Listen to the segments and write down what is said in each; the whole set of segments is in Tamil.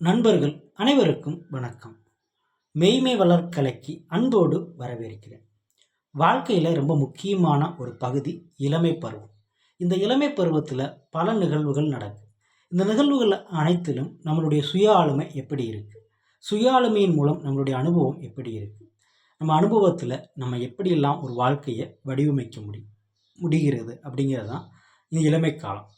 நண்பர்கள் அனைவருக்கும் வணக்கம். மெய்மை வளர்க்கலைக்கு அன்போடு வரவேற்கிறேன். வாழ்க்கையில் ரொம்ப முக்கியமான ஒரு பகுதி இளமை பருவம். இந்த இளமை பருவத்தில் பல நிகழ்வுகள் நடக்கும் இந்த நிகழ்வுகள் அனைத்திலும் நம்மளுடைய சுய ஆளுமை எப்படி இருக்குது சுய ஆளுமையின் மூலம் நம்மளுடைய அனுபவம் எப்படி இருக்குது நம்ம அனுபவத்தில் நம்ம எப்படியெல்லாம் ஒரு வாழ்க்கையை வடிவமைக்க முடியும் முடிகிறது அப்படிங்கிறது தான் இந்த இளமை காலம்.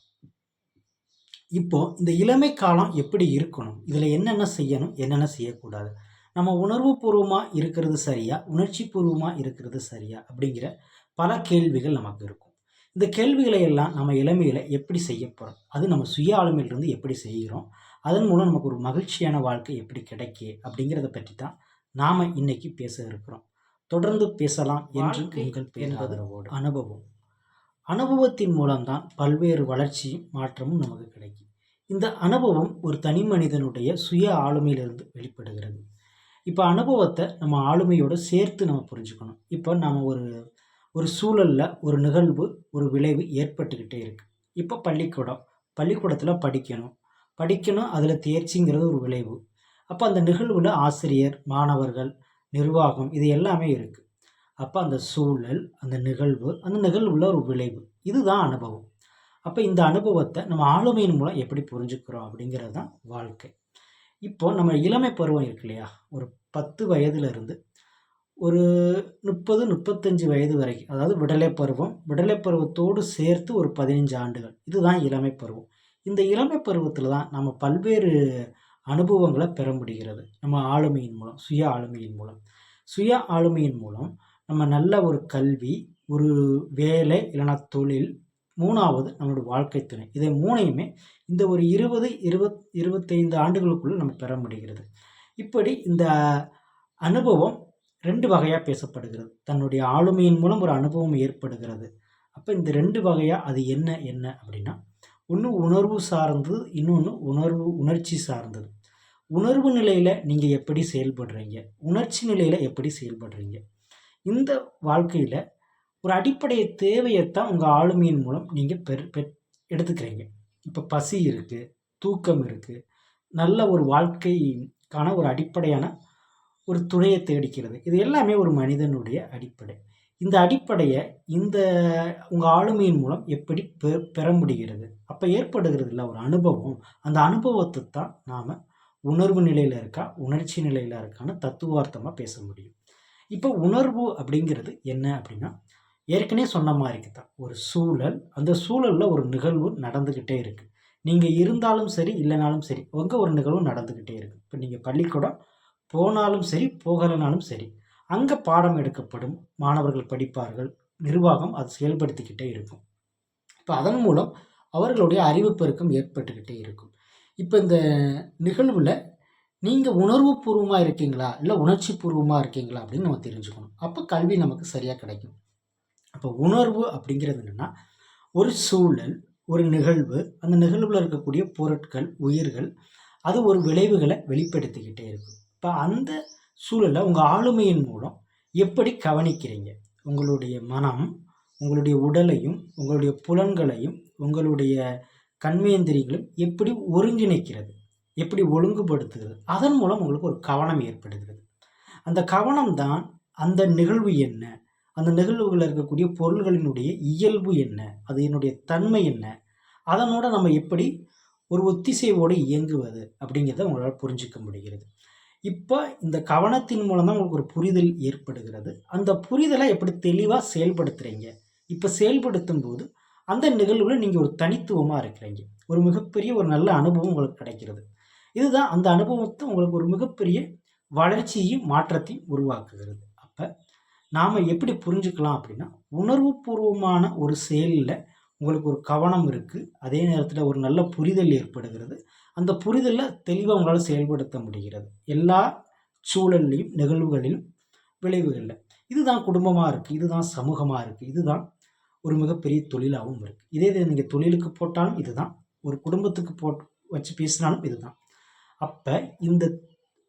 இப்போ இந்த இளமை காலம் எப்படி இருக்கணும்? இதில் என்னென்ன செய்யணும்? என்னென்ன செய்யக்கூடாது? நம்ம உணர்வு பூர்வமாக இருக்கிறது சரியா? உணர்ச்சி பூர்வமாக இருக்கிறது சரியா? அப்படிங்கிற பல கேள்விகள் நமக்கு இருக்கும். இந்த கேள்விகளை எல்லாம் நம்ம இளமையில் எப்படி செய்ய போகிறோம் அது நம்ம சுய ஆளுமையிலிருந்து எப்படி செய்கிறோம்? அதன் மூலம் நமக்கு ஒரு மகிழ்ச்சியான வாழ்க்கை எப்படி கிடைக்கு? அப்படிங்கிறத பற்றி தான் நாம் இன்னைக்கு பேச இருக்கிறோம். தொடர்ந்து பேசலாம் என்று உங்கள் பேராதரவோடு அனுபவம். அனுபவத்தின் மூலம்தான் பல்வேறு வளர்ச்சியும் மாற்றமும் நமக்கு கிடைக்கும். இந்த அனுபவம் ஒரு தனி மனிதனுடைய சுய ஆளுமையிலிருந்து வெளிப்படுகிறது. இப்போ அனுபவத்தை நம்ம ஆளுமையோடு சேர்த்து நம்ம புரிஞ்சுக்கணும். இப்போ நம்ம ஒரு ஒரு சூழலில் ஒரு நிகழ்வு ஒரு விளைவு ஏற்பட்டுக்கிட்டே இருக்குது இப்போ பள்ளிக்கூடம் பள்ளிக்கூடத்தில் படிக்கணும். படிக்கணும் அதில் தேர்ச்சிங்கிறது ஒரு விளைவு. அப்போ அந்த நிகழ்வில் ஆசிரியர் மாணவர்கள் நிர்வாகம் இது எல்லாமே இருக்குது அப்போ அந்த சூழல் அந்த நிகழ்வு அந்த நிகழ்வுள்ள ஒரு விளைவு. இதுதான் அனுபவம். அப்போ இந்த அனுபவத்தை நம்ம ஆளுமையின் மூலம் எப்படி புரிஞ்சுக்கிறோம் அப்படிங்கிறது தான் வாழ்க்கை. இப்போ நம்ம இளமை பருவம் இருக்கு இல்லையா? ஒரு பத்து வயதுலேருந்து ஒரு முப்பது முப்பத்தஞ்சு வயது வரைக்கும் அதாவது விடலை பருவம் விடலை பருவத்தோடு சேர்த்து ஒரு பதினஞ்சு ஆண்டுகள். இதுதான் இளமை பருவம். இந்த இளமை பருவத்தில் தான் நம்ம பல்வேறு அனுபவங்களை பெற முடிகிறது. நம்ம ஆளுமையின் மூலம் சுய ஆளுமையின் மூலம். சுய ஆளுமையின் மூலம் நம்ம நல்ல ஒரு கல்வி ஒரு வேலை இல்லைனா தொழில் மூணாவது நம்மளோட வாழ்க்கை துணை. இதை மூணையுமே இந்த ஒரு இருபது இருபத் இருபத்தைந்து ஆண்டுகளுக்குள்ளே நம்ம பெற முடிகிறது. இப்படி இந்த அனுபவம் ரெண்டு வகையாக பேசப்படுகிறது. தன்னுடைய ஆளுமையின் மூலம் ஒரு அனுபவம் ஏற்படுகிறது. அப்போ இந்த ரெண்டு வகையாக அது என்ன என்ன அப்படின்னா ஒன்று உணர்வு சார்ந்தது இன்னொன்று உணர்வு உணர்ச்சி சார்ந்தது. உணர்வு நிலையில் நீங்கள் எப்படி செயல்படுறீங்க? உணர்ச்சி நிலையில் எப்படி செயல்படுறீங்க? இந்த வாழ்க்கையில் ஒரு அடிப்படை தேவையைத்தான் உங்கள் ஆளுமையின் மூலம் நீங்கள் பெரு பெ எடுத்துக்கிறீங்க. இப்போ பசி இருக்குது தூக்கம் இருக்குது நல்ல ஒரு வாழ்க்கைக்கான ஒரு அடிப்படையான ஒரு துணையை தேடிக்கிறது. இது எல்லாமே ஒரு மனிதனுடைய அடிப்படை. இந்த அடிப்படையை இந்த உங்கள் ஆளுமையின் மூலம் எப்படி பெ பெற முடிகிறது? அப்போ ஏற்படுகிறது இல்லை ஒரு அனுபவம். அந்த அனுபவத்தை தான் நாம் உணர்வு நிலையில் இருக்கா உணர்ச்சி நிலையில் இருக்கான்னு தத்துவார்த்தமாக பேச முடியும். இப்போ உணர்வு அப்படிங்கிறது என்ன அப்படின்னா ஏற்கனவே சொன்ன மாதிரி தான் ஒரு சூழல் அந்த சூழலில் ஒரு நிகழ்வு நடந்துக்கிட்டே இருக்குது நீங்கள் இருந்தாலும் சரி இல்லைனாலும் சரி உங்கள் ஒரு நிகழ்வு நடந்துக்கிட்டே இருக்குது இப்போ நீங்கள் பள்ளிக்கூடம் போனாலும் சரி போகலைனாலும் சரி அங்கே பாடம் எடுக்கப்படும் மாணவர்கள் படிப்பார்கள் நிர்வாகம் அது செயல்படுத்திக்கிட்டே இருக்கும். இப்போ அதன் மூலம் அவர்களுடைய அறிவு பெருக்கம் ஏற்பட்டுக்கிட்டே இருக்கும். இப்போ இந்த நிகழ்வில் நீங்கள் உணர்வு பூர்வமாக இருக்கீங்களா? இல்லை உணர்ச்சி பூர்வமாக இருக்கீங்களா? அப்படின்னு நம்ம தெரிஞ்சுக்கணும். அப்போ கல்வி நமக்கு சரியாக கிடைக்கும். அப்போ உணர்வு அப்படிங்கிறது என்னென்னா ஒரு சூழல் ஒரு நிகழ்வு அந்த நிகழ்வில் இருக்கக்கூடிய பொருட்கள் உயிர்கள் அது ஒரு விளைவுகளை வெளிப்படுத்திக்கிட்டே இருக்கும் இப்போ அந்த சூழலை உங்கள் ஆளுமையின் மூலம் எப்படி கவனிக்கிறீங்க? உங்களுடைய மனம் உங்களுடைய உடலையும் உங்களுடைய புலன்களையும் உங்களுடைய கண்மேந்திரியங்களும் எப்படி ஒருங்கிணைக்கிறது? எப்படி ஒழுங்குபடுத்துகிறது? அதன் மூலம் உங்களுக்கு ஒரு கவனம் ஏற்படுகிறது. அந்த கவனம் தான் அந்த நிகழ்வு என்ன? அந்த நிகழ்வுகளில் இருக்கக்கூடிய பொருள்களினுடைய இயல்பு என்ன? அது என்னுடைய தன்மை என்ன? அதனோட நம்ம எப்படி ஒரு ஒத்திசைவோடு இயங்குவது அப்படிங்கிறத உங்களால் புரிஞ்சிக்க முடிகிறது. இப்போ இந்த கவனத்தின் மூலம் தான் உங்களுக்கு ஒரு புரிதல் ஏற்படுகிறது. அந்த புரிதலை எப்படி தெளிவாக செயல்படுத்துகிறீங்க இப்போ செயல்படுத்தும் போது அந்த நிகழ்வில் நீங்கள் ஒரு தனித்துவமாக இருக்கிறீங்க. ஒரு மிகப்பெரிய ஒரு நல்ல அனுபவம் உங்களுக்கு கிடைக்கிறது. இதுதான் அந்த அனுபவத்தை உங்களுக்கு ஒரு மிகப்பெரிய வளர்ச்சியையும் மாற்றத்தையும் உருவாக்குகிறது. அப்போ நாம் எப்படி புரிஞ்சுக்கலாம் அப்படின்னா உணர்வு பூர்வமான ஒரு செயலில் உங்களுக்கு ஒரு கவனம் இருக்குது அதே நேரத்தில் ஒரு நல்ல புரிதல் ஏற்படுகிறது. அந்த புரிதலில் தெளிவாக உங்களால் செயல்படுத்த முடிகிறது. எல்லா சூழல்லையும் நிகழ்வுகளிலும் விளைவுகளில். இதுதான் குடும்பமாக இருக்குது இதுதான் சமூகமாக இருக்குது இதுதான் ஒரு மிகப்பெரிய தொழிலாகவும் இருக்குது இதே இதை நீங்கள் தொழிலுக்கு போட்டாலும் இதுதான். ஒரு குடும்பத்துக்கு போட் வச்சு பேசினாலும் இதுதான். அப்போ இந்த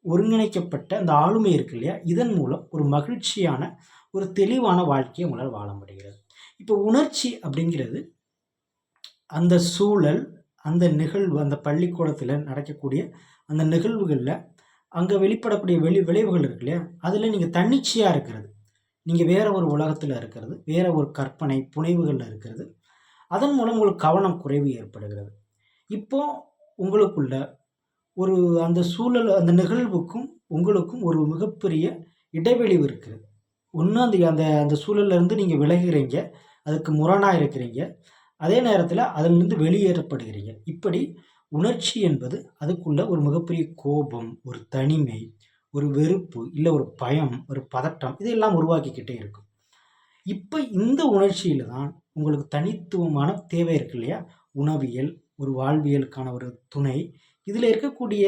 ஒருங்கிணைக்கப்பட்ட அந்த ஆளுமை இருக்கு இல்லையா? இதன் மூலம் ஒரு மகிழ்ச்சியான ஒரு தெளிவான வாழ்க்கையை உங்களால் வாழ முடிகிறது. இப்போ உணர்ச்சி அப்படிங்கிறது அந்த சூழல் அந்த நிகழ்வு அந்த பள்ளிக்கூடத்தில் நடக்கக்கூடிய அந்த நிகழ்வுகளில் அங்கே வெளிப்படக்கூடிய வெளி விளைவுகள் இருக்கு இல்லையா? அதில் நீங்கள் தன்னிச்சையாக இருக்கிறது. நீங்கள் வேற ஒரு உலகத்தில் இருக்கிறது வேற ஒரு கற்பனை புனைவுகளில் இருக்கிறது. அதன் மூலம் உங்களுக்கு கவனம் குறைவு ஏற்படுகிறது. இப்போ உங்களுக்குள்ள ஒரு அந்த சூழல் அந்த நிகழ்வுக்கும் உங்களுக்கும் ஒரு மிகப்பெரிய இடைவெளி இருக்குது. ஒன்று அந்த அந்த அந்த சூழல்லேருந்து நீங்கள் விலகிறீங்க அதுக்கு முரணாக இருக்கிறீங்க. அதே நேரத்தில் அதிலிருந்து வெளியேறப்படுகிறீங்க. இப்படி உணர்ச்சி என்பது அதுக்குள்ள ஒரு மிகப்பெரிய கோபம் ஒரு தனிமை ஒரு வெறுப்பு இல்லை ஒரு பயம் ஒரு பதட்டம் இதெல்லாம் உருவாக்கிக்கிட்டே இருக்கும். இப்போ இந்த உணர்ச்சியில் தான் உங்களுக்கு தனித்துவமான தேவை இருக்கு இல்லையா? உணவியல் ஒரு வாழ்வியலுக்கான ஒரு துணை இதில் இருக்கக்கூடிய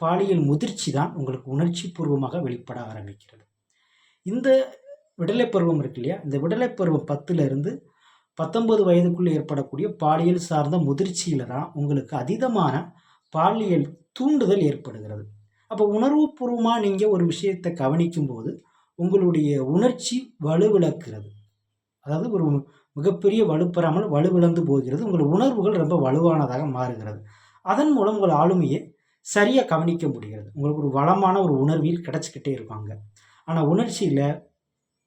பாலியல் முதிர்ச்சி தான் உங்களுக்கு உணர்ச்சி பூர்வமாக வெளிப்பட ஆரம்பிக்கிறது. இந்த விடலை பருவம் இருக்கு இல்லையா? இந்த விடலை பருவம் பத்துலேருந்து பத்தொன்பது வயதுக்குள்ளே ஏற்படக்கூடிய பாலியல் சார்ந்த முதிர்ச்சியில் தான் உங்களுக்கு அதீதமான பாலியல் தூண்டுதல் ஏற்படுகிறது. அப்போ உணர்வுபூர்வமாக நீங்கள் ஒரு விஷயத்தை கவனிக்கும் போது உங்களுடைய உணர்ச்சி வலுவிழக்கிறது. அதாவது ஒரு மிகப்பெரிய வலுப்பெறாமல் வலுவிழந்து போகிறது. உங்கள் உணர்வுகள் ரொம்ப வலுவானதாக மாறுகிறது. அதன் மூலம் உங்கள் ஆளுமையை சரியாக கவனிக்க முடிகிறது. உங்களுக்கு ஒரு வளமான ஒரு உணர்வில் கிடச்சிக்கிட்டே இருப்பாங்க. ஆனால் உணர்ச்சியில்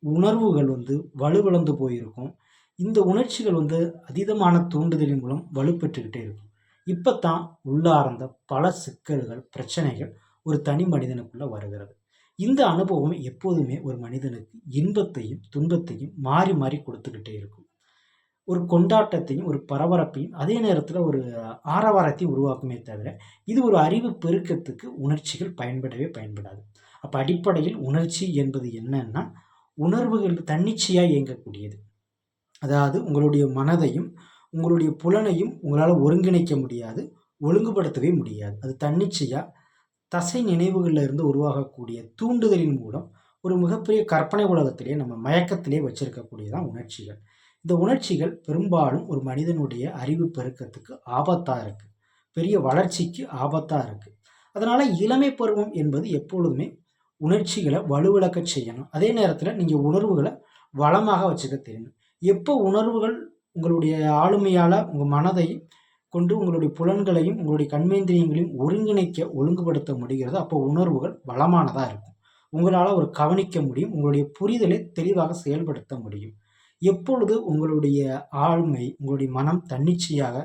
உணர்வுகள் வந்து வலுவிழந்து போயிருக்கும். இந்த உணர்ச்சிகள் வந்து அதீதமான தூண்டுதலின் மூலம் வலுப்பெற்றுக்கிட்டே இருக்கும். இப்போ தான் உள்ளார்ந்த பல சிக்கல்கள் பிரச்சனைகள் ஒரு தனி மனிதனுக்குள்ளே வருகிறது. இந்த அனுபவம் எப்போதுமே ஒரு மனிதனுக்கு இன்பத்தையும் துன்பத்தையும் மாறி மாறி கொடுத்துக்கிட்டே இருக்கும். ஒரு கொண்டாட்டத்தையும் ஒரு பரபரப்பையும் அதே நேரத்தில் ஒரு ஆரவாரத்தையும் உருவாக்குமே தவிர இது ஒரு அறிவு பெருக்கத்துக்கு உணர்ச்சிகள் பயன்படவே பயன்படாது. அப்போ அடிப்படையில் உணர்ச்சி என்பது என்னன்னா உணர்வுகள் தன்னிச்சையாக இயங்கக்கூடியது. அதாவது உங்களுடைய மனதையும் உங்களுடைய புலனையும் உங்களால் ஒருங்கிணைக்க முடியாது ஒழுங்குபடுத்தவே முடியாது. அது தன்னிச்சையாக தசை நினைவுகளில் இருந்து உருவாகக்கூடிய தூண்டுதலின் மூலம் ஒரு மிகப்பெரிய கற்பனை உலகத்திலே நம்ம மயக்கத்திலே வச்சிருக்கக்கூடியதான் உணர்ச்சிகள். இந்த உணர்ச்சிகள் பெரும்பாலும் ஒரு மனிதனுடைய அறிவு பெருக்கத்துக்கு ஆபத்தாக இருக்குது பெரிய வளர்ச்சிக்கு ஆபத்தாக இருக்குது அதனால் இளமை பருவம் என்பது எப்பொழுதுமே உணர்ச்சிகளை வலுவிளக்க செய்யணும். அதே நேரத்தில் நீங்கள் உணர்வுகளை வளமாக வச்சுக்க தெரியணும் எப்போ உணர்வுகள் உங்களுடைய ஆளுமையால் உங்கள் மனதை கொண்டு உங்களுடைய புலன்களையும் உங்களுடைய கண்மேந்திரியங்களையும் ஒருங்கிணைக்க ஒழுங்குபடுத்த முடிகிறதோ அப்போ உணர்வுகள் வளமானதாக இருக்கும். உங்களால் ஒரு கவனிக்க முடியும். உங்களுடைய புரிதலை தெளிவாக செயல்படுத்த முடியும். எப்பொழுது உங்களுடைய ஆழ்மை உங்களுடைய மனம் தன்னிச்சையாக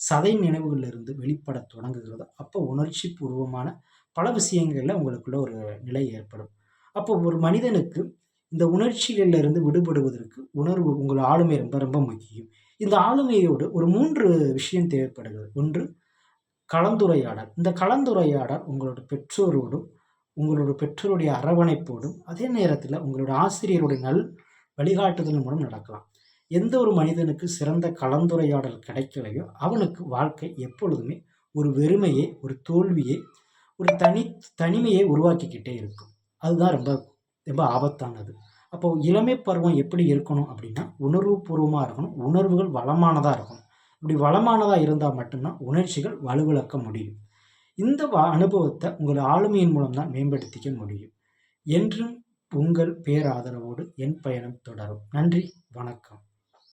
சதை நினைவுகளிலிருந்து வெளிப்பட தொடங்குகிறதோ அப்போ உணர்ச்சி பூர்வமான பல விஷயங்களில் உங்களுக்குள்ள ஒரு நிலை ஏற்படும். அப்போ ஒரு மனிதனுக்கு இந்த உணர்ச்சிகளிலிருந்து விடுபடுவதற்கு உணர்வு உங்கள் ஆளுமை ரொம்ப ரொம்ப முக்கியம். இந்த ஆளுமையோடு ஒரு மூன்று விஷயம் தேவைப்படுகிறது. ஒன்று கலந்துரையாடல். இந்த கலந்துரையாடல் உங்களோட பெற்றோரோடும் உங்களோட பெற்றோருடைய அரவணைப்போடும் அதே நேரத்தில் உங்களோட ஆசிரியருடைய நல் வழிகாட்டுதல் மூலம் நடக்கலாம். எந்த ஒரு மனிதனுக்கு சிறந்த கலந்துரையாடல் கிடைக்கலையோ அவனுக்கு வாழ்க்கை எப்பொழுதுமே ஒரு வெறுமையை ஒரு தோல்வியை ஒரு தனி தனிமையை உருவாக்கிக்கிட்டே இருக்கும். அதுதான் ரொம்ப ரொம்ப ஆபத்தானது. அப்போது இளமை பருவம் எப்படி இருக்கணும் அப்படின்னா உணர்வு பூர்வமாக இருக்கணும். உணர்வுகள் வளமானதாக இருக்கணும். இப்படி வளமானதாக இருந்தால் மட்டும்தான் உணர்ச்சிகள் வலுவிழக்க முடியும். இந்த அனுபவத்தை உங்கள் ஆளுமையின் மூலம் தான் மேம்படுத்திக்க முடியும். என்றும் உங்கள் பேராதரவோடு என் பயணம் தொடரும். நன்றி வணக்கம்.